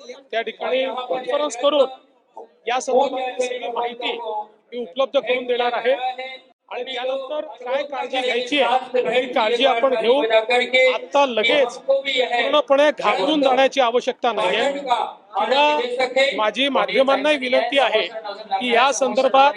त्या ठिकाणी कॉन्फरन्स करून या संदर्भात सगळी माहिती मी उपलब्ध करून देणार आहे. आणि त्यानंतर काय काळजी घ्यायची आहे ही काळजी आपण घेऊ आता लगेच पूर्णपणे घाबरून जाण्याची आवश्यकता नाही आहे किंवा माझी माध्यमांनाही विनंती आहे की या संदर्भात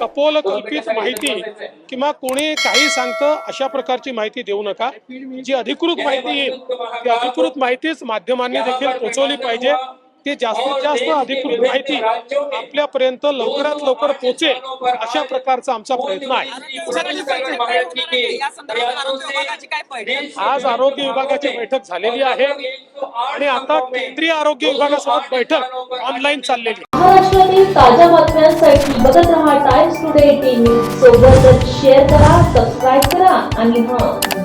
कपोल कल्पित माहिती किंवा कोणी काही सांगतं अशा प्रकारची माहिती देऊ नका. जी अधिकृत माहिती येईल ती अधिकृत माहितीच माध्यमांनी देखील पोहोचवली पाहिजे. ती जास्तीत जास्त अधिकृत माहिती आपल्यापर्यंत लवकरात लवकर पोहोचेल अशा प्रकारचा आमचा प्रयत्न आहे. आज आरोग्य विभागाची बैठक झालेली आहे आणि आता केंद्रीय आरोग्य विभागासोबत बैठक ऑनलाईन चाललेली. आहे. महाराष्ट्रातील ताज्या बातम्यांसाठी बघत रहा टाइम्स टुडे टीव्ही सोबतच शेअर करा सबस्क्राईब करा आणि हां